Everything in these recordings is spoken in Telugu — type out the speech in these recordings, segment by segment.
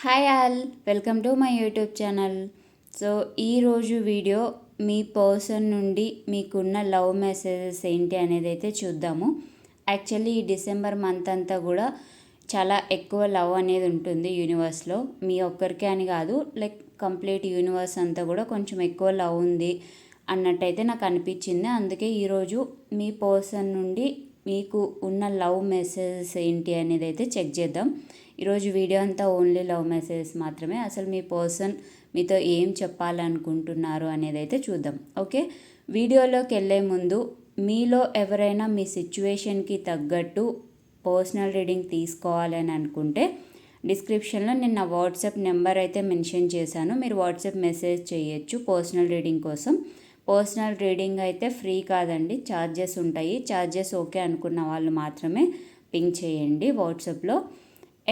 Hi all welcome to my YouTube channel. So ఈరోజు వీడియో మీ పర్సన్ నుండి మీకున్న లవ్ మెసేజెస్ ఏంటి అనేది అయితే చూద్దాము. యాక్చువల్లీ ఈ డిసెంబర్ మంత్ అంతా కూడా చాలా ఎక్కువ లవ్ అనేది ఉంటుంది యూనివర్స్లో. మీ ఒక్కరికే అని కాదు లైక్ కంప్లీట్ యూనివర్స్ అంతా కూడా కొంచెం ఎక్కువ లవ్ ఉంది అన్నట్టయితే నాకు అనిపించింది. అందుకే ఈరోజు మీ పర్సన్ నుండి మీకు ఉన్న లవ్ మెసేజెస్ ఏంటి అనేది అయితే చెక్ చేద్దాం. ఈరోజు వీడియో అంతా ఓన్లీ లవ్ మెసేజెస్ మాత్రమే. అసలు మీ పర్సన్ మీతో ఏం చెప్పాలనుకుంటున్నారు అనేది అయితే చూద్దాం. ఓకే? వీడియోలోకి వెళ్ళే ముందు మీలో ఎవరైనా మీ సిచ్యువేషన్కి తగ్గట్టు పర్సనల్ రీడింగ్ తీసుకోవాలని అనుకుంటే డిస్క్రిప్షన్లో నేను నా వాట్సాప్ నెంబర్ అయితే మెన్షన్ చేశాను. మీరు వాట్సాప్ మెసేజ్ చేయొచ్చు పర్సనల్ రీడింగ్ కోసం. పర్సనల్ రీడింగ్ అయితే ఫ్రీ కాదండి. ఛార్జెస్ ఉంటాయి. ఛార్జెస్ ఓకే అనుకున్న వాళ్ళు మాత్రమే పింక్ చేయండి వాట్సాప్లో.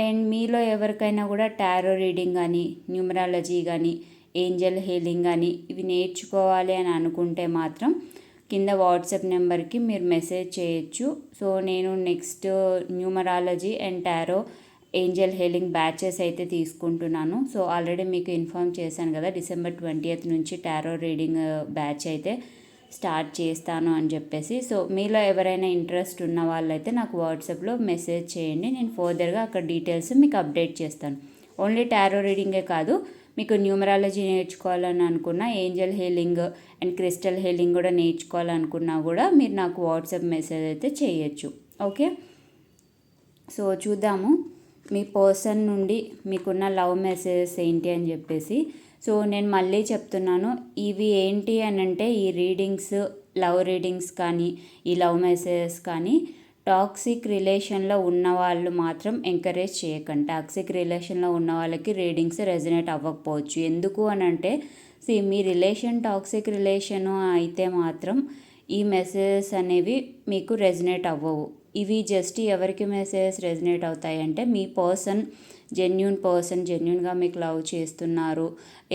అండ్ మీలో ఎవరికైనా కూడా టారో రీడింగ్ కానీ న్యూమరాలజీ కానీ ఏంజల్ హీలింగ్ కానీ ఇవి నేర్చుకోవాలి అని అనుకుంటే మాత్రం కింద వాట్సాప్ నెంబర్కి మీరు మెసేజ్ చేయొచ్చు. సో నేను next numerology and tarot angel healing batches అయితే తీసుకుంటున్నాను. సో ఆల్రెడీ మీకు ఇన్ఫామ్ చేశాను కదా డిసెంబర్ ట్వంటీ నుంచి టారో రీడింగ్ బ్యాచ్ అయితే. స్టార్ట్ చేస్తాను అని చెప్పేసి. సో మీలో ఎవరైనా ఇంట్రెస్ట్ ఉన్న వాళ్ళైతే నాకు వాట్సాప్లో మెసేజ్ చేయండి. నేను ఫర్దర్గా అక్కడ డీటెయిల్స్ మీకు అప్డేట్ చేస్తాను. ఓన్లీ టారో రీడింగే కాదు మీకు న్యూమరాలజీ నేర్చుకోవాలని అనుకున్నా angel healing and crystal healing కూడా నేర్చుకోవాలనుకున్నా కూడా మీరు నాకు వాట్సాప్ మెసేజ్ అయితే చేయొచ్చు. ఓకే? సో చూద్దాము. మీ పర్సన్ నుండి మీకున్న లవ్ మెసేజెస్ ఏంటి అని చెప్పేసి. సో నేను మళ్ళీ చెప్తున్నాను ఇవి ఏంటి అని అంటే ఈ రీడింగ్స్ లవ్ రీడింగ్స్ కానీ ఈ లవ్ మెసేజెస్ కానీ టాక్సిక్ రిలేషన్లో ఉన్న వాళ్ళు మాత్రం ఎంకరేజ్ చేయకండి. టాక్సిక్ రిలేషన్లో ఉన్న వాళ్ళకి రీడింగ్స్ రెజనేట్ అవ్వకపోవచ్చు. ఎందుకు అని అంటే సి మీ రిలేషన్ టాక్సిక్ రిలేషను అయితే మాత్రం ఈ మెసేజెస్ అనేవి మీకు రెజనేట్ అవ్వవు. ఇవి జస్ట్ ఎవరికి మెసేజెస్ రెజినేట్ అవుతాయి అంటే మీ పర్సన్ జెన్యున్ పర్సన్ జెన్యున్గా మీకు లవ్ చేస్తున్నారు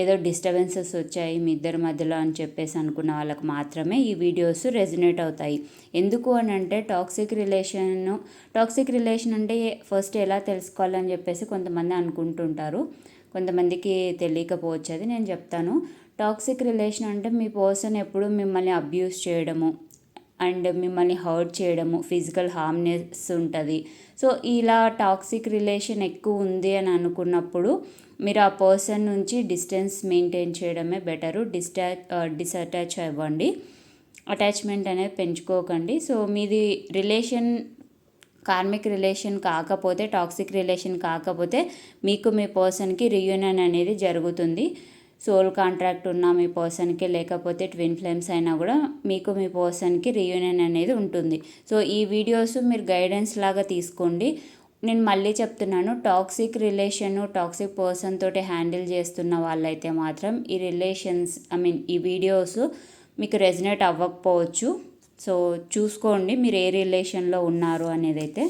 ఏదో డిస్టర్బెన్సెస్ వచ్చాయి మీ ఇద్దరి మధ్యలో అని చెప్పేసి అనుకున్న వాళ్ళకి మాత్రమే ఈ వీడియోస్ రెజినేట్ అవుతాయి. ఎందుకు అని అంటే టాక్సిక్ రిలేషన్ టాక్సిక్ రిలేషన్ అంటే ఫస్ట్ ఎలా తెలుసుకోవాలని చెప్పేసి కొంతమంది అనుకుంటుంటారు. కొంతమందికి తెలియకపోవచ్చు అది నేను చెప్తాను. టాక్సిక్ రిలేషన్ అంటే మీ పర్సన్ ఎప్పుడు మిమ్మల్ని అబ్యూస్ చేయడము అండ్ మిమ్మల్ని హర్ట్ చేయడము ఫిజికల్ హార్మ్నెస్ ఉంటుంది. సో ఇలా టాక్సిక్ రిలేషన్ ఎక్కువ ఉంది అని అనుకున్నప్పుడు మీరు ఆ పర్సన్ నుంచి డిస్టెన్స్ మెయింటైన్ చేయడమే బెటరు. డిస్టా డిసటాచ్ అవ్వండి. అటాచ్మెంట్ అనేది పెంచుకోకండి. సో మీది రిలేషన్ కార్మిక్ రిలేషన్ కాకపోతే టాక్సిక్ రిలేషన్ కాకపోతే మీకు మీ పర్సన్కి రియూనియన్ అనేది జరుగుతుంది. సోల్ కాంట్రాక్ట్ ఉన్న మీ పర్సన్కి లేకపోతే ట్విన్ ఫ్లేమ్స్ అయినా కూడా మీకు మీ పర్సన్కి రీయూనియన్ అనేది ఉంటుంది. సో ఈ వీడియోస్ మీరు గైడెన్స్ లాగా తీసుకోండి. నేను మళ్ళీ చెప్తున్నాను టాక్సిక్ రిలేషన్ టాక్సిక్ పర్సన్ తోటి హ్యాండిల్ చేస్తున్న వాళ్ళైతే మాత్రం ఈ రిలేషన్స్ ఐ మీన్ ఈ వీడియోస్ మీకు రెజినేట్ అవ్వకపోవచ్చు. సో చూసుకోండి మీరు ఏ రిలేషన్లో ఉన్నారు అనేది అయితే.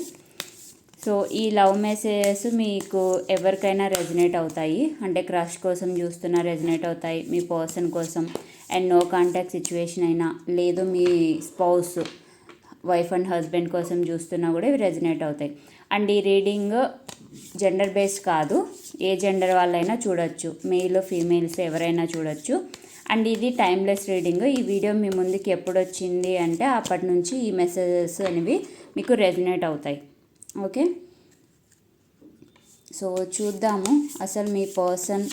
సో ఈ లవ్ మెసేజెస్ మీకు ఎవరికైనా రెజినేట్ అవుతాయి. అంటే క్రష్ కోసం చూస్తున్న రెజినేట్ అవుతాయి. మీ పర్సన్ కోసం. అండ్ నో కాంటాక్ట్ సిచ్యువేషన్ అయినా. లేదు మీ స్పౌస్ వైఫ్ అండ్ హస్బెండ్ కోసం చూస్తున్నా కూడా ఇవి రెజినేట్ అవుతాయి. అండ్ ఈ రీడింగ్ జెండర్ బేస్డ్ కాదు. ఏ జెండర్ వాళ్ళైనా చూడొచ్చు. మెయిల్ ఫీమేల్స్ ఎవరైనా చూడొచ్చు. అండ్ ఇది టైమ్లెస్ రీడింగ్ ఈ వీడియో మీ ముందుకి ఎప్పుడు వచ్చింది అంటే అప్పటి నుంచి ఈ మెసేజెస్ అనేవి మీకు రెజినేట్ అవుతాయి. ఓకే? సో చూద్దాము. అసలు మీ పర్సన్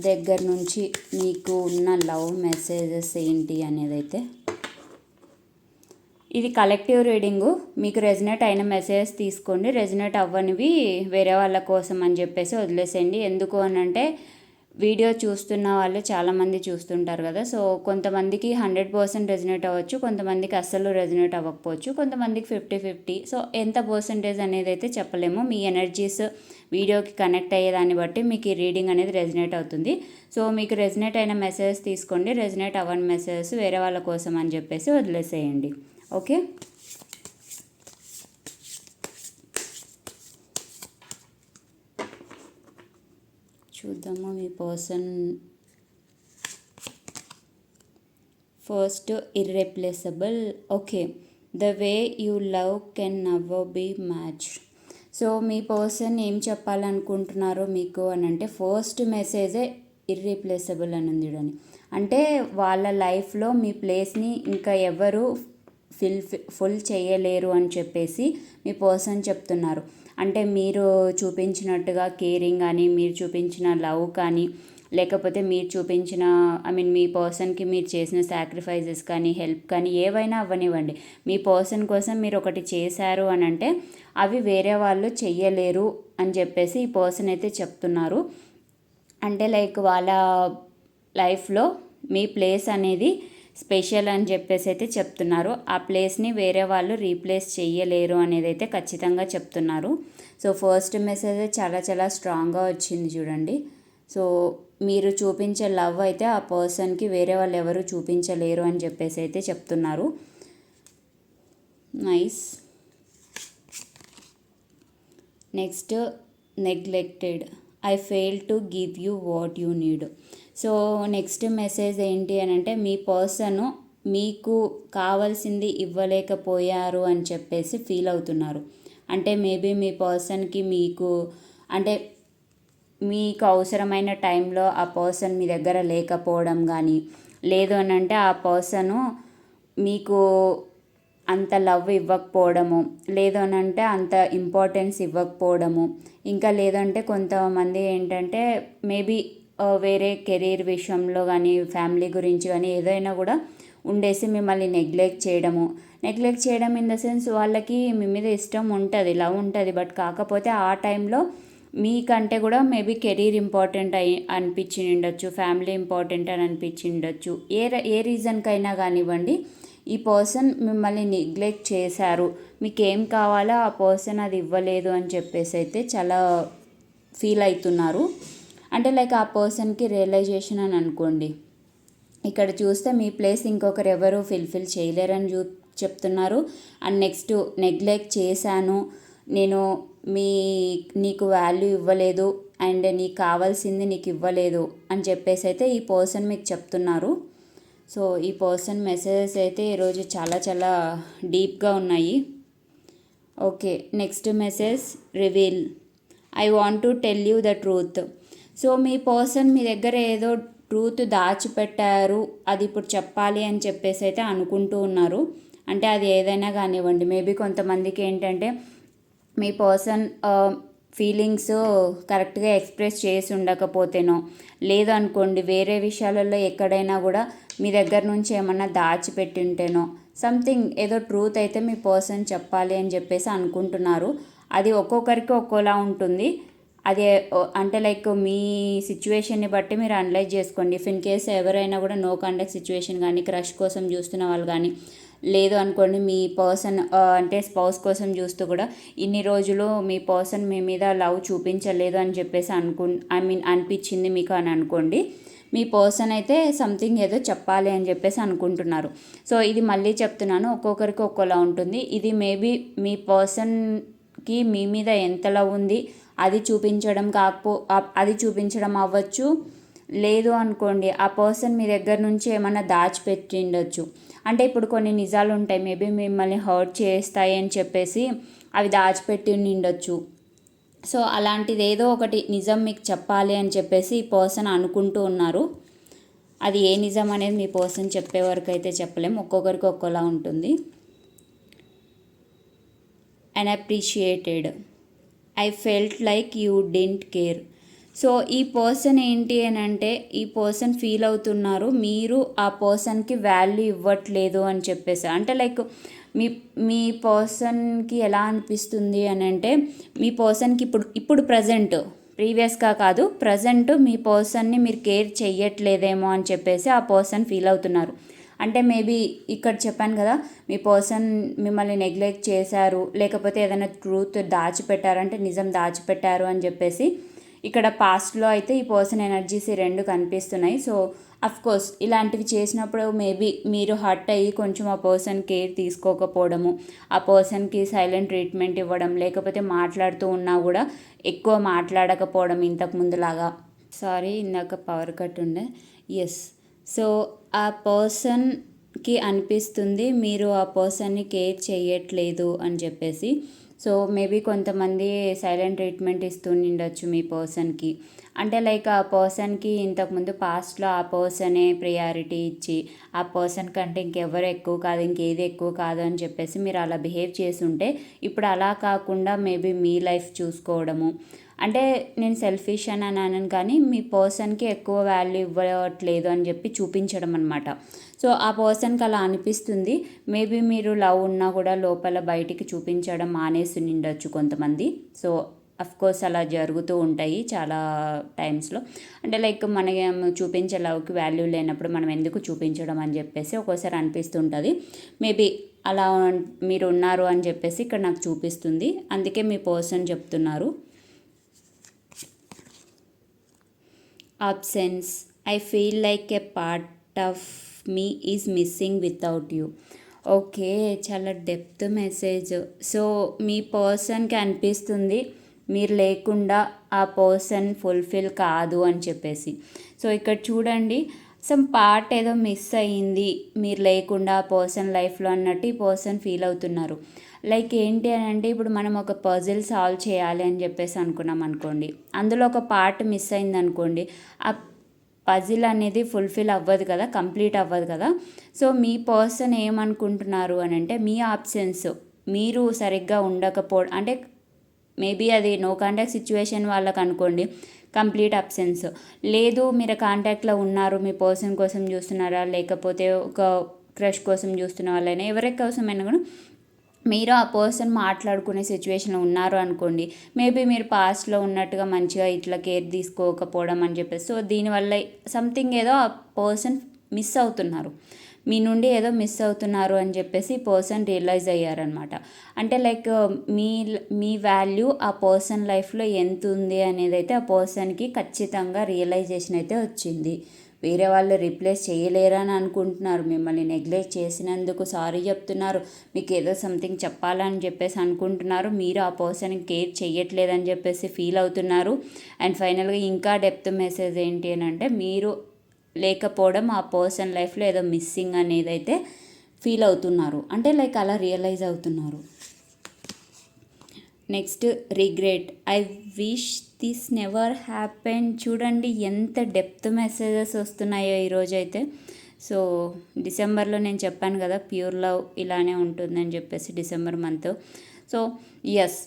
దగ్గర నుంచి మీకు ఉన్న లవ్ మెసేజెస్ ఏంటి అనేది అయితే ఇది కలెక్టివ్ రీడింగు. మీకు రెజినేట్ అయిన మెసేజెస్ తీసుకోండి. రెజినేట్ అవ్వనివి వేరే వాళ్ళ కోసం అని చెప్పేసి వదిలేసేయండి. ఎందుకు అని అంటే వీడియో చూస్తున్న వాళ్ళు చాలామంది చూస్తుంటారు కదా. సో కొంతమందికి హండ్రెడ్ పర్సెంట్ రెజినేట్ అవ్వచ్చు కొంతమందికి అస్సలు రెజినేట్ అవ్వకపోవచ్చు కొంతమందికి ఫిఫ్టీ ఫిఫ్టీ. సో ఎంత పర్సంటేజ్ అనేది అయితే చెప్పలేము. మీ ఎనర్జీస్ వీడియోకి కనెక్ట్ అయ్యేదాన్ని బట్టి మీకు ఈ రీడింగ్ అనేది రెజినేట్ అవుతుంది. సో మీకు రెజినేట్ అయిన మెసేజెస్ తీసుకోండి. రెజినేట్ అవ్వని మెసేజెస్ వేరే వాళ్ళ కోసం అని చెప్పేసి వదిలేసేయండి. ఓకే? చూద్దాము మీ person first irreplaceable. Okay. The way you love can never be match. So me person ఏం చెప్పాలనుకుంటున్నారో మీకు అని అంటే ఫస్ట్ మెసేజే ఇర్రీప్లేసబుల్ అని ఉంది అని అంటే వాళ్ళ లైఫ్లో మీ ప్లేస్ని ఇంకా ఎవరు ఫిల్ ఫుల్ చేయలేరు అని చెప్పేసి మీ పర్సన్ చెప్తున్నారు. అంటే మీరు చూపించినట్టుగా కేరింగ్ కానీ మీరు చూపించిన లవ్ కానీ లేకపోతే మీరు చూపించిన ఐ మీన్ మీ పర్సన్కి మీరు చేసిన సాక్రిఫైజెస్ కానీ హెల్ప్ కానీ ఏవైనా అవ్వనివ్వండి. మీ పర్సన్ కోసం మీరు ఒకటి చేశారు అని అంటే అవి వేరే వాళ్ళు చెయ్యలేరు అని చెప్పేసి ఈ పర్సన్ అయితే చెప్తున్నారు. అంటే లైక్ వాళ్ళ లైఫ్లో మీ ప్లేస్ అనేది స్పెషల్ అని చెప్పేసి అయితే చెప్తున్నారు. ఆ ప్లేస్ని వేరే వాళ్ళు రీప్లేస్ చేయలేరు అనేది అయితే ఖచ్చితంగా చెప్తున్నారు. సో ఫస్ట్ మెసేజ్ చాలా చాలా స్ట్రాంగ్గా వచ్చింది చూడండి. సో మీరు చూపించే లవ్ అయితే ఆ పర్సన్కి వేరే వాళ్ళు ఎవరు చూపించలేరు అని చెప్పేసి అయితే చెప్తున్నారు. Nice. Next neglected. I fail to give you what you need. So next message ఏంటి అని అంటే మీ పర్సన్ మీకు కావాల్సింది ఇవ్వలేకపోయారు అని చెప్పేసి ఫీల్ అవుతున్నారు. అంటే మేబీ మీ పర్సన్కి మీకు అంటే మీకు అవసరమైన టైంలో ఆ పర్సన్ మీ దగ్గర లేకపోవడం కానీ లేదు అని అంటే ఆ పర్సను మీకు అంత లవ్ ఇవ్వకపోవడము లేదు అని అంటే అంత ఇంపార్టెన్స్ ఇవ్వకపోవడము. ఇంకా లేదంటే కొంతమంది ఏంటంటే మేబీ వేరే కెరీర్ విషయంలో కానీ ఫ్యామిలీ గురించి కానీ ఏదైనా కూడా ఉండేసి మిమ్మల్ని నెగ్లెక్ట్ చేయడము. నెగ్లెక్ట్ చేయడం ఇన్ ద సెన్స్ వాళ్ళకి మీ మీద ఇష్టం ఉంటుంది లవ్ ఉంటుంది. బట్ కాకపోతే ఆ టైంలో మీకంటే కూడా మేబీ కెరీర్ ఇంపార్టెంట్ అయి అనిపించి ఉండొచ్చు ఫ్యామిలీ ఇంపార్టెంట్ అని అనిపించి ఉండొచ్చు ఏ ఏ రీజన్కైనా కానివ్వండి ఈ పర్సన్ మిమ్మల్ని నెగ్లెక్ట్ చేశారు. మీకు ఏం కావాలో ఆ పర్సన్ అది ఇవ్వలేదు అని చెప్పేసి అయితే చాలా ఫీల్ అవుతున్నారు. అంటే లైక్ ఆ పర్సన్కి రియలైజేషన్ అని అనుకోండి. ఇక్కడ చూస్తే మీ ప్లేస్ ఇంకొకరు ఎవరు ఫిల్ఫిల్ చేయలేరని చూ చెప్తున్నారు. అండ్ నెక్స్ట్ నెగ్లెక్ట్ చేశాను. నేను మీ నీకు వాల్యూ ఇవ్వలేదు. అండ్ నీకు కావాల్సింది నీకు ఇవ్వలేదు అని చెప్పేసి అయితే ఈ పర్సన్ మీకు చెప్తున్నారు. సో ఈ పర్సన్ మెసేజెస్ అయితే ఈరోజు చాలా చాలా డీప్గా ఉన్నాయి. Okay next message reveal. I want to tell you the truth so me person మీ దగ్గర ఏదో ట్రూత్ దాచిపెట్టారు అది ఇప్పుడు చెప్పాలి అని చెప్పేసి అయితే అనుకుంటూ ఉన్నారు. అంటే అది ఏదైనా కానివ్వండి మేబీ కొంతమందికి ఏంటంటే మీ పర్సన్ ఫీలింగ్స్ కరెక్ట్గా ఎక్స్ప్రెస్ చేసి ఉండకపోతేనో లేదనుకోండి వేరే విషయాలలో ఎక్కడైనా కూడా మీ దగ్గర నుంచి ఏమన్నా దాచిపెట్టి ఉంటేనో సంథింగ్ ఏదో ట్రూత్ అయితే మీ పర్సన్ చెప్పాలి అని చెప్పేసి అనుకుంటున్నారు. అది ఒక్కొక్కరికి ఒక్కోలా ఉంటుంది. అదే అంటే లైక్ మీ సిచ్యువేషన్ని బట్టి మీరు అనలైజ్ చేసుకోండి. ఇఫ్ ఇన్ కేస్ ఎవరైనా కూడా నో కాంటాక్ట్ సిచ్యువేషన్ కానీ క్రష్ కోసం చూస్తున్న వాళ్ళు కానీ లేదు అనుకోండి మీ పర్సన్ అంటే స్పౌస్ కోసం చూస్తూ కూడా ఇన్ని రోజులు మీ పర్సన్ మీ మీద లవ్ చూపించలేదు అని చెప్పేసి అనుకు ఐ మీన్ అనిపించింది మీకు అని అనుకోండి మీ పర్సన్ అయితే సంథింగ్ ఏదో చెప్పాలి అని చెప్పేసి అనుకుంటున్నారు. సో ఇది మళ్ళీ చెప్తున్నాను ఒక్కొక్కరికి ఒక్కోలా ఉంటుంది. ఇది మేబీ మీ పర్సన్కి మీ మీద ఎంత లవ్ ఉంది అది చూపించడం కాకపో అది చూపించడం అవ్వచ్చు. లేదు అనుకోండి ఆ పర్సన్ మీ దగ్గర నుంచి ఏమైనా దాచిపెట్టిండొచ్చు. అంటే ఇప్పుడు కొన్ని నిజాలు ఉంటాయి మేబీ మిమ్మల్ని హర్ట్ చేస్తాయి అని చెప్పేసి అవి దాచిపెట్టి ఉండొచ్చు సో అలాంటిది ఏదో ఒకటి నిజం మీకు చెప్పాలి అని చెప్పేసి ఈ పర్సన్ అనుకుంటూ ఉన్నారు. అది ఏ నిజం అనేది మీ పర్సన్ చెప్పే వరకు అయితే చెప్పలేము ఒక్కొక్కరికి ఒక్కోలా ఉంటుంది. And appreciated. I felt like you didn't care so ఈ పర్సన్ ఏంటి అని అంటే ఈ పర్సన్ ఫీల్ అవుతున్నారు మీరు ఆ పర్సన్కి వాల్యూ ఇవ్వట్లేదు అని చెప్పేసి. అంటే లైక్ మీ మీ పర్సన్కి ఎలా అనిపిస్తుంది అని అంటే మీ పర్సన్కి ఇప్పుడు ఇప్పుడు ప్రజెంట్ ప్రీవియస్గా కాదు ప్రజెంట్ మీ పర్సన్ని మీరు కేర్ చెయ్యట్లేదేమో అని చెప్పేసి ఆ పర్సన్ ఫీల్ అవుతున్నారు. అంటే మేబీ ఇక్కడ చెప్పాను కదా మీ పర్సన్ మిమ్మల్ని నెగ్లెక్ట్ చేశారు లేకపోతే ఏదైనా ట్రూత్ దాచిపెట్టారంటే నిజం దాచిపెట్టారు అని చెప్పేసి ఇక్కడ పాస్ట్లో అయితే ఈ పర్సన్ ఎనర్జీస్ ఈ రెండు కనిపిస్తున్నాయి. సో కోర్స్ ఇలాంటివి చేసినప్పుడు మేబీ మీరు హర్ట్ అయ్యి కొంచెం ఆ పర్సన్ కేర్ తీసుకోకపోవడము ఆ పర్సన్కి సైలెంట్ ట్రీట్మెంట్ ఇవ్వడం లేకపోతే మాట్లాడుతూ ఉన్నా కూడా ఎక్కువ మాట్లాడకపోవడం ఇంతకు ముందులాగా. సారీ ఇందాక పవర్ కట్ ఉండే. ఎస్ సో ఆ పర్సన్కి అనిపిస్తుంది మీరు ఆ పర్సన్ని కేర్ చేయట్లేదు అని చెప్పేసి. సో మేబీ కొంతమంది సైలెంట్ ట్రీట్మెంట్ ఇస్తుండొచ్చు మీ పర్సన్కి అంటే లైక్ ఆ పర్సన్కి ఇంతకుముందు పాస్ట్లో ఆ పర్సనే ప్రియారిటీ ఇచ్చి ఆ పర్సన్ కంటే ఇంకెవరు ఎక్కువ కాదు ఇంకేది ఎక్కువ కాదు అని చెప్పేసి మీరు అలా బిహేవ్ చేసి ఉంటే ఇప్పుడు అలా కాకుండా మేబీ మీ లైఫ్ చూసుకోవడము. అంటే నేను సెల్ఫిష్ అని అన్నాను కానీ మీ పర్సన్కి ఎక్కువ వాల్యూ ఇవ్వట్లేదు అని చెప్పి చూపించడం అనమాట సో ఆ పర్సన్కి అలా అనిపిస్తుంది. మేబీ మీరు లవ్ ఉన్నా కూడా లోపల బయటికి చూపించడం మానేసి ఉండొచ్చు కొంతమంది. సో కోర్స్ అలా జరుగుతూ ఉంటాయి చాలా టైమ్స్లో అంటే లైక్ మన చూపించే లవ్కి వాల్యూ లేనప్పుడు మనం ఎందుకు చూపించడం అని చెప్పేసి ఒక్కోసారి అనిపిస్తుంటుంది. మేబీ అలా మీరు ఉన్నారు అని చెప్పేసి ఇక్కడ నాకు చూపిస్తుంది. అందుకే మీ పర్సన్ చెప్తున్నారు. Absence I feel like a part of me is missing without you okay చాలా డెప్త్ మెసేజ్ సో మీ పర్సన్కి అనిపిస్తుంది మీరు లేకుండా ఆ పర్సన్ ఫుల్ఫిల్ కాదు అని చెప్పేసి. సో ఇక్కడ చూడండి సమ్ పార్ట్ ఏదో మిస్ అయ్యింది. మీరు లేకుండా ఆ పర్సన్ లైఫ్లో అన్నట్టు ఈ పర్సన్ ఫీల్ అవుతున్నారు. లైక్ ఏంటి అని అంటే ఇప్పుడు మనం ఒక పజిల్ సాల్వ్ చేయాలి అని చెప్పేసి అనుకున్నాం అనుకోండి. అందులో ఒక పార్ట్ మిస్ అయింది అనుకోండి. ఆ పజిల్ అనేది ఫుల్ఫిల్ అవ్వదు కదా కంప్లీట్ అవ్వదు కదా. సో మీ పర్సన్ ఏమనుకుంటున్నారు అని అంటే మీ ఆప్షన్స్ మీరు సరిగ్గా ఉండకపోవడం అంటే మేబీ అది నో కాంటాక్ట్ సిచ్యువేషన్ వాళ్ళకి అనుకోండి. Complete absence. లేదు మీరు కాంటాక్ట్లో ఉన్నారు మీ పర్సన్ కోసం చూస్తున్నారా లేకపోతే ఒక క్రష్ కోసం చూస్తున్న వాళ్ళైనా ఎవరి కోసమైనా కూడా మీరు ఆ పర్సన్ మాట్లాడుకునే సిచ్యువేషన్లో ఉన్నారు అనుకోండి మేబీ మీరు పాస్ట్లో ఉన్నట్టుగా మంచిగా ఇట్లా కేర్ తీసుకోకపోవడం అని చెప్పేసి. సో దీనివల్ల సంథింగ్ ఏదో ఆ పర్సన్ మిస్ అవుతున్నారు. మీ నుండి ఏదో మిస్ అవుతున్నారు అని చెప్పేసి పర్సన్ రియలైజ్ అయ్యారనమాట అంటే లైక్ మీ మీ వాల్యూ ఆ పర్సన్ లైఫ్లో ఎంత ఉంది అనేది అయితే ఆ పర్సన్కి ఖచ్చితంగా రియలైజేషన్ అయితే వచ్చింది. వేరే వాళ్ళు రీప్లేస్ చేయలేరని అనుకుంటున్నారు. మిమ్మల్ని నెగ్లెక్ట్ చేసినందుకు సారీ చెప్తున్నారు. మీకు ఏదో సంథింగ్ చెప్పాలని చెప్పేసి అనుకుంటున్నారు. మీరు ఆ పర్సన్ కేర్ చేయట్లేదని చెప్పేసి ఫీల్ అవుతున్నారు. అండ్ ఫైనల్గా ఇంకా డెప్త్ మెసేజ్ ఏంటి అని అంటే మీరు లేకపోవడం ఆ పర్సన్ లైఫ్లో ఏదో మిస్సింగ్ అనేది అయితే ఫీల్ అవుతున్నారు. అంటే లైక్ అలా రియలైజ్ అవుతున్నారు. Next regret. I wish this never happen. చూడండి ఎంత డెప్త్ మెసేజెస్ వస్తున్నాయో ఈరోజు అయితే సో డిసెంబర్లో నేను చెప్పాను కదా ప్యూర్ లవ్ ఇలానే ఉంటుందని చెప్పేసి డిసెంబర్ మంత్. సో ఎస్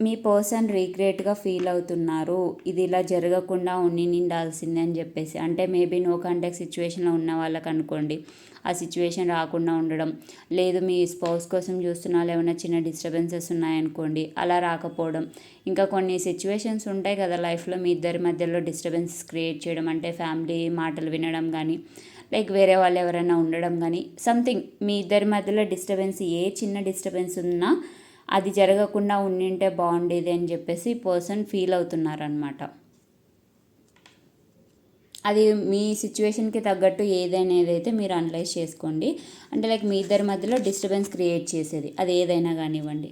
మీ పర్సన్ రీగ్రెట్గా ఫీల్ అవుతున్నారు. ఇది ఇలా జరగకుండా ఉండి నిండాల్సిందే అని చెప్పేసి. అంటే మేబీ నో కాంటాక్ట్ సిచ్యువేషన్లో ఉన్న వాళ్ళకి అనుకోండి. ఆ సిచ్యువేషన్ రాకుండా ఉండడం. లేదు మీ స్పౌస్ కోసం చూస్తున్న ఏమైనా చిన్న డిస్టర్బెన్సెస్ ఉన్నాయనుకోండి. అలా రాకపోవడం. ఇంకా కొన్ని సిచ్యువేషన్స్ ఉంటాయి కదా లైఫ్లో మీ ఇద్దరి మధ్యలో డిస్టర్బెన్సెస్ క్రియేట్ చేయడం. అంటే ఫ్యామిలీ మాటలు వినడం కానీ లైక్ వేరే వాళ్ళు ఎవరైనా ఉండడం కానీ సంథింగ్ మీ ఇద్దరి మధ్యలో డిస్టర్బెన్స్ ఏ చిన్న డిస్టర్బెన్స్ ఉన్నా అది జరగకుండా ఉండింటే బాగుండేది అని చెప్పేసి పర్సన్ ఫీల్ అవుతున్నారనమాట అది మీ సిచ్యువేషన్కి తగ్గట్టు ఏదైనా ఏదైతే మీరు అనలైజ్ చేసుకోండి. అంటే లైక్ మీ ఇద్దరి మధ్యలో డిస్టర్బెన్స్ క్రియేట్ చేసేది. అది ఏదైనా కానివ్వండి.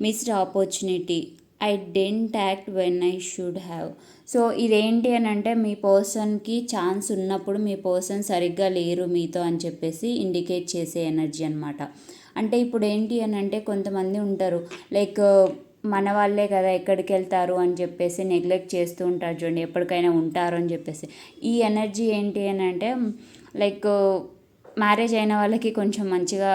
Missed opportunity I didn't act when I should have so ఇదేంటి అని అంటే మీ పర్సన్కి ఛాన్స్ ఉన్నప్పుడు మీ పర్సన్ సరిగ్గా లేరు మీతో అని చెప్పేసి ఇండికేట్ చేసే ఎనర్జీ అనమాట అంటే ఇప్పుడు ఏంటి అని అంటే కొంతమంది ఉంటారు. లైక్ మన వాళ్ళే కదా ఎక్కడికి వెళ్తారు అని చెప్పేసి నెగ్లెక్ట్ చేస్తూ ఉంటారు చూడండి ఎప్పటికైనా ఉంటారు అని చెప్పేసి. ఈ ఎనర్జీ ఏంటి అని అంటే లైక్ మ్యారేజ్ అయిన వాళ్ళకి కొంచెం మంచిగా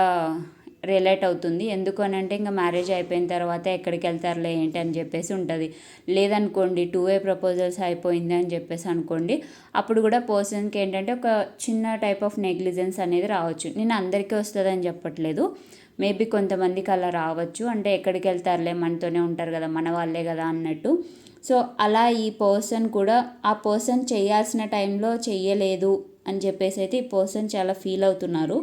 రిలేట్ అవుతుంది. ఎందుకు అని అంటే ఇంకా మ్యారేజ్ అయిపోయిన తర్వాత ఎక్కడికి వెళ్తారులే ఏంటి అని చెప్పేసి ఉంటుంది. లేదనుకోండి టూ వే ప్రపోజల్స్ అయిపోయింది అని చెప్పేసి అనుకోండి అప్పుడు కూడా పర్సన్కి ఏంటంటే ఒక చిన్న టైప్ ఆఫ్ నెగ్లిజెన్స్ అనేది రావచ్చు. నేను అందరికీ వస్తుందని చెప్పట్లేదు. మేబీ కొంతమందికి అలా రావచ్చు. అంటే ఎక్కడికి వెళ్తారులే మనతోనే ఉంటారు కదా మన వాళ్ళే కదా అన్నట్టు. సో అలా ఈ పర్సన్ కూడా ఆ పర్సన్ చేయాల్సిన టైంలో చెయ్యలేదు అని చెప్పేసి అయితే ఈ పర్సన్ చాలా ఫీల్ అవుతున్నారు.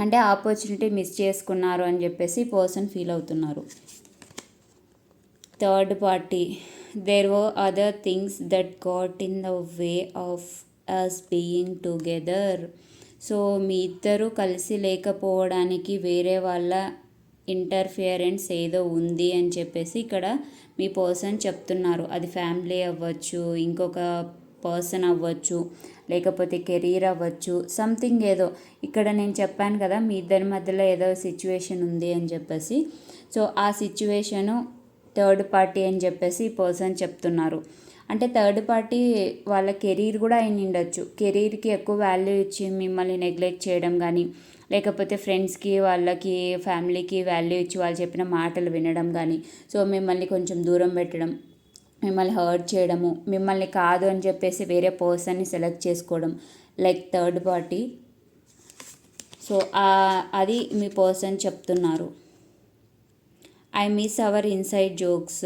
అంటే ఆపర్చునిటీ మిస్ చేసుకున్నారు అని చెప్పేసి పర్సన్ ఫీల్ అవుతున్నారు. Third party there were other things that got in the way of us being together so మీ ఇద్దరు కలిసి లేకపోవడానికి వేరే వాళ్ళ ఇంటర్ఫియరెన్స్ ఏదో ఉంది అని చెప్పేసి ఇక్కడ మీ పర్సన్ చెప్తున్నారు. అది ఫ్యామిలీ అవ్వచ్చు ఇంకొక పర్సన్ అవ్వచ్చు లేకపోతే కెరీర్ అవ్వచ్చు సంథింగ్ ఏదో. ఇక్కడ నేను చెప్పాను కదా మీ ఇద్దరి మధ్యలో ఏదో సిచ్యువేషన్ ఉంది అని చెప్పేసి. సో ఆ సిచ్యువేషను థర్డ్ పార్టీ అని చెప్పేసి ఈ పర్సన్ చెప్తున్నారు. అంటే థర్డ్ పార్టీ వాళ్ళ కెరీర్ కూడా అయిన ఉండొచ్చు కెరీర్కి ఎక్కువ వాల్యూ ఇచ్చి మిమ్మల్ని నెగ్లెక్ట్ చేయడం కానీ లేకపోతే ఫ్రెండ్స్కి వాళ్ళకి ఫ్యామిలీకి వాల్యూ ఇచ్చి వాళ్ళు చెప్పిన మాటలు వినడం కానీ సో మిమ్మల్ని కొంచెం దూరం పెట్టడం మిమ్మల్ని హర్ట్ చేయడము మిమ్మల్ని కాదు అని చెప్పేసి వేరే పర్సన్ని సెలెక్ట్ చేసుకోవడం లైక్ థర్డ్ పార్టీ సో అది మీ పర్సన్ చెప్తున్నారు. I miss our inside jokes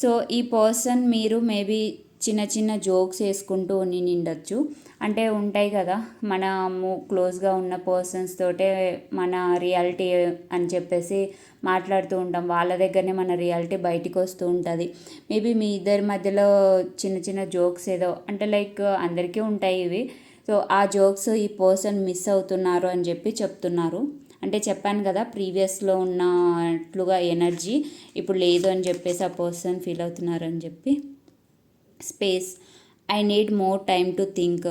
so ఈ పర్సన్ మీరు మేబీ చిన్న చిన్న జోక్స్ వేసుకుంటూ నిండొచ్చు. అంటే ఉంటాయి కదా మనము క్లోజ్గా ఉన్న పర్సన్స్ తోటే మన రియాలిటీ అని చెప్పేసి మాట్లాడుతూ ఉంటాం. వాళ్ళ దగ్గరనే మన రియాలిటీ బయటికి వస్తూ ఉంటుంది. మేబీ మీ ఇద్దరి మధ్యలో చిన్న చిన్న జోక్స్ ఏదో అంటే లైక్ అందరికీ ఉంటాయి ఇవి. సో ఆ జోక్స్ ఈ పర్సన్ మిస్ అవుతున్నారు అని చెప్పి చెప్తున్నారు. అంటే చెప్పాను కదా ప్రీవియస్లో ఉన్నట్లుగా ఎనర్జీ ఇప్పుడు లేదు అని చెప్పేసి ఆ పర్సన్ ఫీల్ అవుతున్నారు అని చెప్పి. Space I need more time to think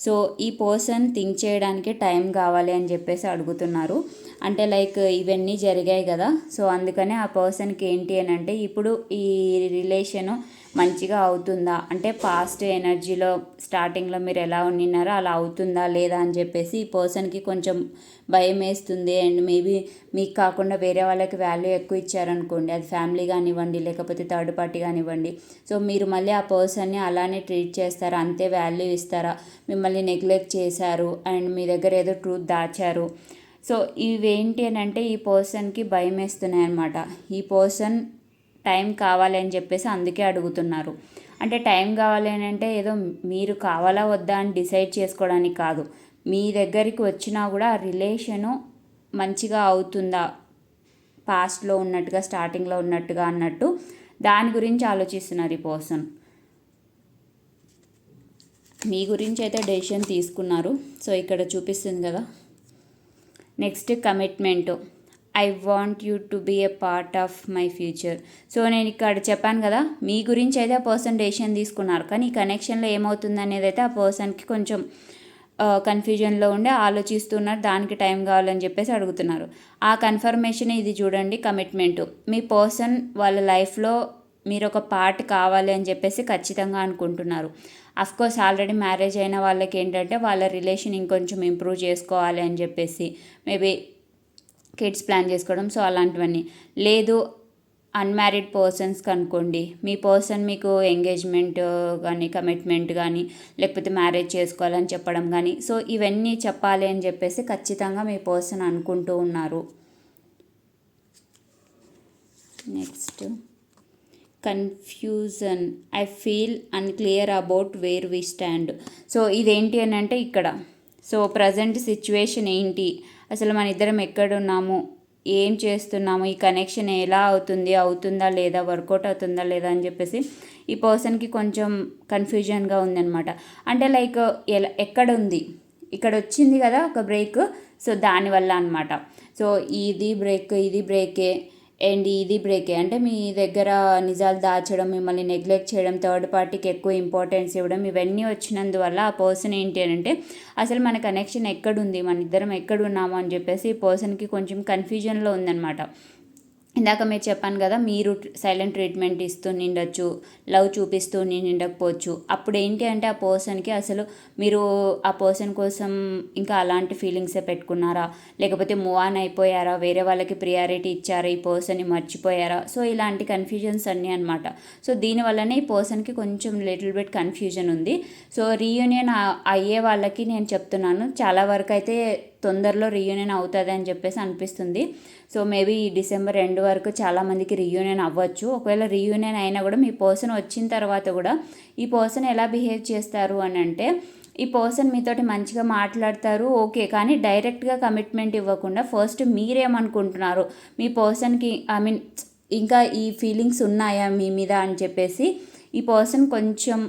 so ఈ పర్సన్ థింక్ చేయడానికి టైం కావాలి అని చెప్పేసి అడుగుతున్నారు. అంటే లైక్ ఇవన్నీ జరిగాయి కదా. సో అందుకనే ఆ పర్సన్కి ఏంటి అని అంటే ఇప్పుడు ఈ రిలేషను మంచిగా అవుతుందా? అంటే పాస్ట్ ఎనర్జీలో స్టార్టింగ్లో మీరు ఎలా ఉండినారో అలా అవుతుందా లేదా అని చెప్పేసి ఈ పర్సన్కి కొంచెం భయం వేస్తుంది. అండ్ మేబీ మీకు కాకుండా వేరే వాళ్ళకి వాల్యూ ఎక్కువ ఇచ్చారనుకోండి. అది ఫ్యామిలీ కానివ్వండి లేకపోతే థర్డ్ పార్టీ కానివ్వండి. సో మీరు మళ్ళీ ఆ పర్సన్ని అలానే ట్రీట్ చేస్తారా? అంతే వాల్యూ ఇస్తారా? మిమ్మల్ని నెగ్లెక్ట్ చేశారు. అండ్ మీ దగ్గర ఏదో ట్రూత్ దాచారు. సో ఇవేంటి అని అంటే ఈ పర్సన్కి భయం వేస్తున్నాయి అనమాట ఈ పర్సన్ టైం కావాలి అని చెప్పేసి అందుకే అడుగుతున్నారు. అంటే టైం కావాలి అని అంటే ఏదో మీరు కావాలా వద్దా అని డిసైడ్ చేసుకోవడానికి కాదు. మీ దగ్గరికి వచ్చినా కూడా ఆ రిలేషను మంచిగా అవుతుందా? పాస్ట్లో ఉన్నట్టుగా స్టార్టింగ్లో ఉన్నట్టుగా అన్నట్టు దాని గురించి ఆలోచిస్తున్నారు ఈ పర్సన్ మీ గురించి అయితే డెసిషన్ తీసుకున్నారు. సో ఇక్కడ చూపిస్తుంది కదా. Next commitment I want you to be a part of my future so నేను ఇక్కడ చెప్పాను కదా మీ గురించి అయితే ఆ పర్సన్ డెసిషన్ తీసుకున్నారు. కానీ ఈ కనెక్షన్లో ఏమవుతుంది అనేది అయితే ఆ పర్సన్కి కొంచెం కన్ఫ్యూజన్లో ఉండి ఆలోచిస్తున్నారు. దానికి టైం కావాలని చెప్పేసి అడుగుతున్నారు. ఆ కన్ఫర్మేషన్ ఇది చూడండి కమిట్మెంటు మీ పర్సన్ వాళ్ళ లైఫ్లో మీరు ఒక పార్ట్ కావాలి అని చెప్పేసి ఖచ్చితంగా అనుకుంటున్నారు. కోర్స్ ఆల్రెడీ మ్యారేజ్ అయిన వాళ్ళకి ఏంటంటే వాళ్ళ రిలేషన్ ఇంకొంచెం ఇంప్రూవ్ చేసుకోవాలి అని చెప్పేసి. మేబీ కిడ్స్ ప్లాన్ చేసుకోవడం. సో అలాంటివన్నీ. లేదు అన్మ్యారీడ్ పర్సన్స్ కనుకోండి. మీ పర్సన్ మీకు ఎంగేజ్మెంట్ కానీ కమిట్మెంట్ కానీ లేకపోతే మ్యారేజ్ చేసుకోవాలని చెప్పడం కానీ సో ఇవన్నీ చెప్పాలి అని చెప్పేసి ఖచ్చితంగా మీ పర్సన్ అనుకుంటూ ఉన్నారు. Next confusion I feel unclear about where we stand so ఇదేంటి అని అంటే ఇక్కడ. సో ప్రజెంట్ సిచ్యువేషన్ ఏంటి? అసలు మన ఇద్దరం ఎక్కడున్నాము? ఏం చేస్తున్నాము? ఈ కనెక్షన్ ఎలా అవుతుంది? అవుతుందా లేదా? వర్కౌట్ అవుతుందా లేదా అని చెప్పేసి ఈ పర్సన్కి కొంచెం కన్ఫ్యూజన్గా ఉందన్నమాట. అంటే లైక్ ఎలా ఎక్కడ ఉంది ఇక్కడ వచ్చింది కదా ఒక బ్రేక్ సో దానివల్ల అనమాట సో ఇది బ్రేక్ ఇది బ్రేకే అండ్ ఇది బ్రేకే అంటే మీ దగ్గర నిజాలు దాచడం మిమ్మల్ని నెగ్లెక్ట్ చేయడం థర్డ్ పార్టీకి ఎక్కువ ఇంపార్టెన్స్ ఇవ్వడం ఇవన్నీ వచ్చినందువల్ల ఆ పర్సన్ ఏంటి అని అంటే అసలు మన కనెక్షన్ ఎక్కడుంది? మన ఇద్దరం ఎక్కడున్నాము? అని చెప్పేసి ఈ పర్సన్కి కొంచెం కన్ఫ్యూజన్లో ఉందన్నమాట. ఇందాక మీరు చెప్పాను కదా మీరు సైలెంట్ ట్రీట్మెంట్ ఇస్తూ నిండొచ్చు లవ్ చూపిస్తూ నిండకపోవచ్చు. అప్పుడు ఏంటి అంటే ఆ పర్సన్కి అసలు మీరు ఆ పర్సన్ కోసం ఇంకా అలాంటి ఫీలింగ్సే పెట్టుకున్నారా? లేకపోతే మూవ్ ఆన్ అయిపోయారా? వేరే వాళ్ళకి ప్రియారిటీ ఇచ్చారా? ఈ పర్సన్ని మర్చిపోయారా? సో ఇలాంటి కన్ఫ్యూజన్స్ అన్నీ అనమాట సో దీనివల్లనే ఈ పర్సన్కి కొంచెం లిటిల్ బిట్ కన్ఫ్యూజన్ ఉంది. సో రీయూనియన్ అయ్యే వాళ్ళకి నేను చెప్తున్నాను. చాలా వరకు అయితే తొందరలో రీయూనియన్ అవుతుంది అని చెప్పేసి అనిపిస్తుంది. సో మేబీ ఈ డిసెంబర్ రెండు వరకు చాలామందికి రీయూనియన్ అవ్వచ్చు. ఒకవేళ రీయూనియన్ అయినా కూడా మీ పర్సన్ వచ్చిన తర్వాత కూడా ఈ పర్సన్ ఎలా బిహేవ్ చేస్తారు అని అంటే ఈ పర్సన్ మీతోటి మంచిగా మాట్లాడతారు ఓకే కానీ డైరెక్ట్గా కమిట్మెంట్ ఇవ్వకుండా ఫస్ట్ మీరేమనుకుంటున్నారు? మీ పర్సన్కి ఐ మీన్ ఇంకా ఈ ఫీలింగ్స్ ఉన్నాయా మీ మీద అని చెప్పేసి ఈ పర్సన్ కొంచెం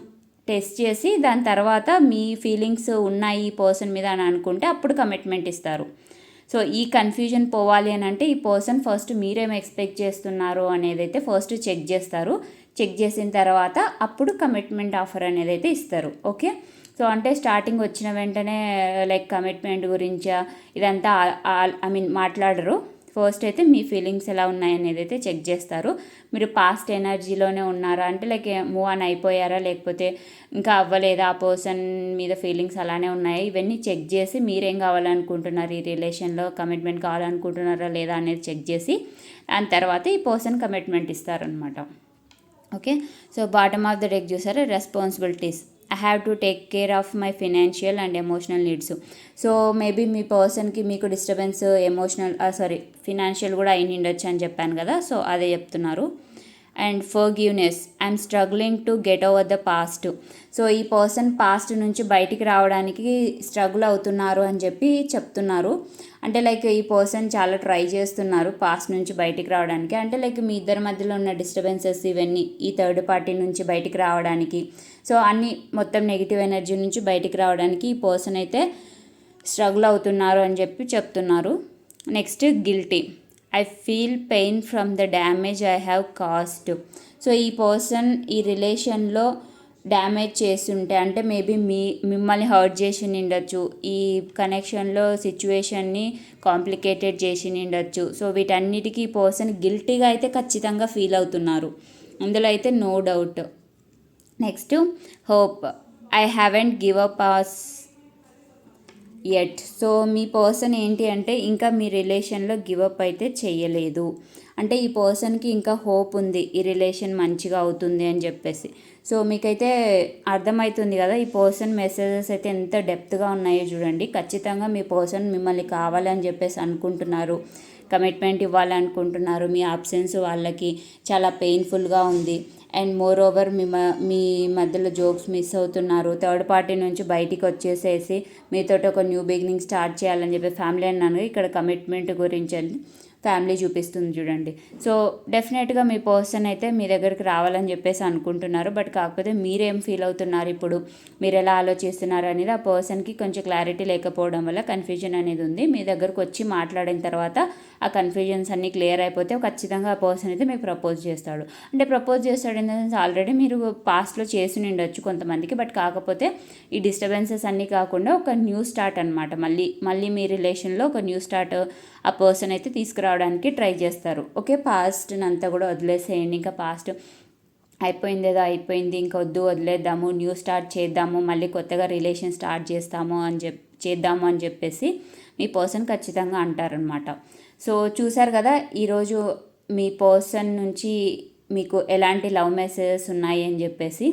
టెస్ట్ చేసి దాని తర్వాత మీ ఫీలింగ్స్ ఉన్నాయి ఈ పర్సన్ మీద అని అనుకుంటే అప్పుడు కమిట్మెంట్ ఇస్తారు. సో ఈ కన్ఫ్యూజన్ పోవాలి అని అంటే ఈ పర్సన్ ఫస్ట్ మీరేం ఎక్స్పెక్ట్ చేస్తున్నారు అనేది అయితే ఫస్ట్ చెక్ చేస్తారు. చెక్ చేసిన తర్వాత అప్పుడు కమిట్మెంట్ ఆఫర్ అనేది అయితే ఇస్తారు. ఓకే? సో అంటే స్టార్టింగ్ వచ్చిన వెంటనే లైక్ కమిట్మెంట్ గురించా? ఇదంతా ఐ మీన్ మాట్లాడరు. ఫస్ట్ అయితే మీ ఫీలింగ్స్ ఎలా ఉన్నాయనేది అయితే చెక్ చేస్తారు. మీరు పాస్ట్ ఎనర్జీలోనే ఉన్నారా? అంటే లైక్ మూవ్ ఆన్ అయిపోయారా? లేకపోతే ఇంకా అవ్వలేదా? ఆ పర్సన్ మీద ఫీలింగ్స్ అలానే ఉన్నాయి? ఇవన్నీ చెక్ చేసి మీరేం కావాలనుకుంటున్నారు? ఈ రిలేషన్లో కమిట్మెంట్ కావాలనుకుంటున్నారా? లేదా? అనేది చెక్ చేసి దాని తర్వాత ఈ పర్సన్ కమిట్మెంట్ ఇస్తారనమాట okay so bottom of the deck చూసారా? Responsibilities I have to take care of my financial and emotional needs so maybe మీ పర్సన్కి మీకు డిస్టర్బెన్స్ ఎమోషనల్ సారీ ఫినాన్షియల్ కూడా అయిన ఉండొచ్చు అని చెప్పాను కదా. సో అదే చెప్తున్నారు. And forgiveness I'm struggling to get over the past so ఈ పర్సన్ పాస్ట్ నుంచి బయటికి రావడానికి స్ట్రగుల్ అవుతున్నారు అని చెప్పి చెప్తున్నారు. అంటే లైక్ ఈ పర్సన్ చాలా ట్రై చేస్తున్నారు పాస్ట్ నుంచి బయటికి రావడానికి. అంటే లైక్ మీ ఇద్దరి మధ్యలో ఉన్న డిస్టర్బెన్సెస్ ఇవన్నీ ఈ థర్డ్ పార్టీ నుంచి బయటికి రావడానికి. సో అన్ని మొత్తం నెగిటివ్ ఎనర్జీ నుంచి బయటికి రావడానికి ఈ పర్సన్ అయితే స్ట్రగుల్ అవుతున్నారు అని చెప్పి చెప్తున్నారు. Next guilty I feel pain from the damage I have caused so ఈ పర్సన్ ఈ రిలేషన్లో డ్యామేజ్ చేస్తుంటే అంటే మేబీ మీ మిమ్మల్ని హర్ట్ చేసి ఉండొచ్చు ఈ కనెక్షన్లో సిచ్యువేషన్ని కాంప్లికేటెడ్ చేసి ఉండొచ్చు సో వీటన్నిటికీ ఈ పర్సన్ గిల్టీగా అయితే ఖచ్చితంగా ఫీల్ అవుతున్నారు. అందులో అయితే no doubt next hope I haven't give up as yet so me person ఏంటి అంటే ఇంకా మీ రిలేషన్లో గివప్ అయితే చేయలేదు. అంటే ఈ పర్సన్కి ఇంకా హోప్ ఉంది ఈ రిలేషన్ మంచిగా అవుతుంది అని చెప్పేసి. సో మీకైతే అర్థమవుతుంది కదా ఈ పర్సన్ మెసేజెస్ అయితే ఎంత డెప్త్గా ఉన్నాయో చూడండి. ఖచ్చితంగా మీ పర్సన్ మిమ్మల్ని కావాలని చెప్పేసి అనుకుంటున్నారు. కమిట్మెంట్ ఇవ్వాలనుకుంటున్నారు మీ ఆబ్సెన్స్ వాళ్ళకి చాలా పెయిన్ఫుల్గా ఉంది. అండ్ మోర్ ఓవర్ మీ మీ మధ్యలో జోక్స్ మిస్ అవుతున్నారు. థర్డ్ పార్టీ నుంచి బయటికి వచ్చేసేసి మీతో ఒక న్యూ బిగినింగ్ స్టార్ట్ చేయాలని చెప్పి ఫ్యామిలీ అన్నాను. ఇక్కడ కమిట్మెంట్ గురించి అండి. ఫ్యామిలీ చూపిస్తుంది చూడండి. సో డెఫినెట్గా మీ పర్సన్ అయితే మీ దగ్గరికి రావాలని చెప్పేసి అనుకుంటున్నారు. బట్ కాకపోతే మీరేం ఫీల్ అవుతున్నారు ఇప్పుడు? మీరు ఎలా ఆలోచిస్తున్నారు అనేది ఆ పర్సన్కి కొంచెం క్లారిటీ లేకపోవడం వల్ల కన్ఫ్యూజన్ అనేది ఉంది. మీ దగ్గరకు వచ్చి మాట్లాడిన తర్వాత ఆ కన్ఫ్యూజన్స్ అన్నీ క్లియర్ అయిపోతే ఖచ్చితంగా ఆ పర్సన్ అయితే మీకు ప్రపోజ్ చేస్తాడు. అంటే ప్రపోజ్ చేస్తాడు ఇన్ సెన్స్ ఆల్రెడీ మీరు పాస్ట్లో చేసి ఉండొచ్చు కొంతమందికి. బట్ కాకపోతే ఈ డిస్టర్బెన్సెస్ అన్నీ కాకుండా ఒక న్యూ స్టార్ట్ అనమాట మళ్ళీ మళ్ళీ మీ రిలేషన్లో ఒక న్యూ స్టార్ట్ ఆ పర్సన్ అయితే తీసుకురావడానికి ట్రై చేస్తారు. ఓకే పాస్ట్ని అంతా కూడా వదిలేసేయండి. ఇంకా పాస్ట్ అయిపోయింది ఏదో అయిపోయింది ఇంకా వద్దు వదిలేద్దాము న్యూ స్టార్ట్ చేద్దాము మళ్ళీ కొత్తగా రిలేషన్ స్టార్ట్ చేస్తాము అని చెప్ చేద్దాము అని చెప్పేసి మీ పర్సన్ ఖచ్చితంగా అంటారనమాట. సో చూసారు కదా ఈరోజు మీ పర్సన్ నుంచి మీకు ఎలాంటి లవ్ మెసేజెస్ ఉన్నాయి అని చెప్పేసి.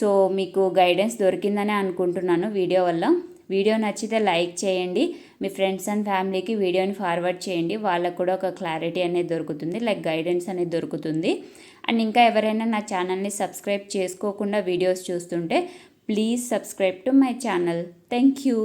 సో మీకు గైడెన్స్ దొరికిందనే అనుకుంటున్నాను వీడియో వల్ల. వీడియో నచ్చితే లైక్ చేయండి. మీ ఫ్రెండ్స్ అండ్ ఫ్యామిలీకి వీడియోని ఫార్వర్డ్ చేయండి. వాళ్ళకు కూడా ఒక క్లారిటీ అనేది దొరుకుతుంది. లైక్ గైడెన్స్ అనేది దొరుకుతుంది. అండ్ ఇంకా ఎవరైనా నా ఛానల్ని సబ్స్క్రైబ్ చేసుకోకుండా వీడియోస్ చూస్తుంటే please subscribe to my channel. Thank you.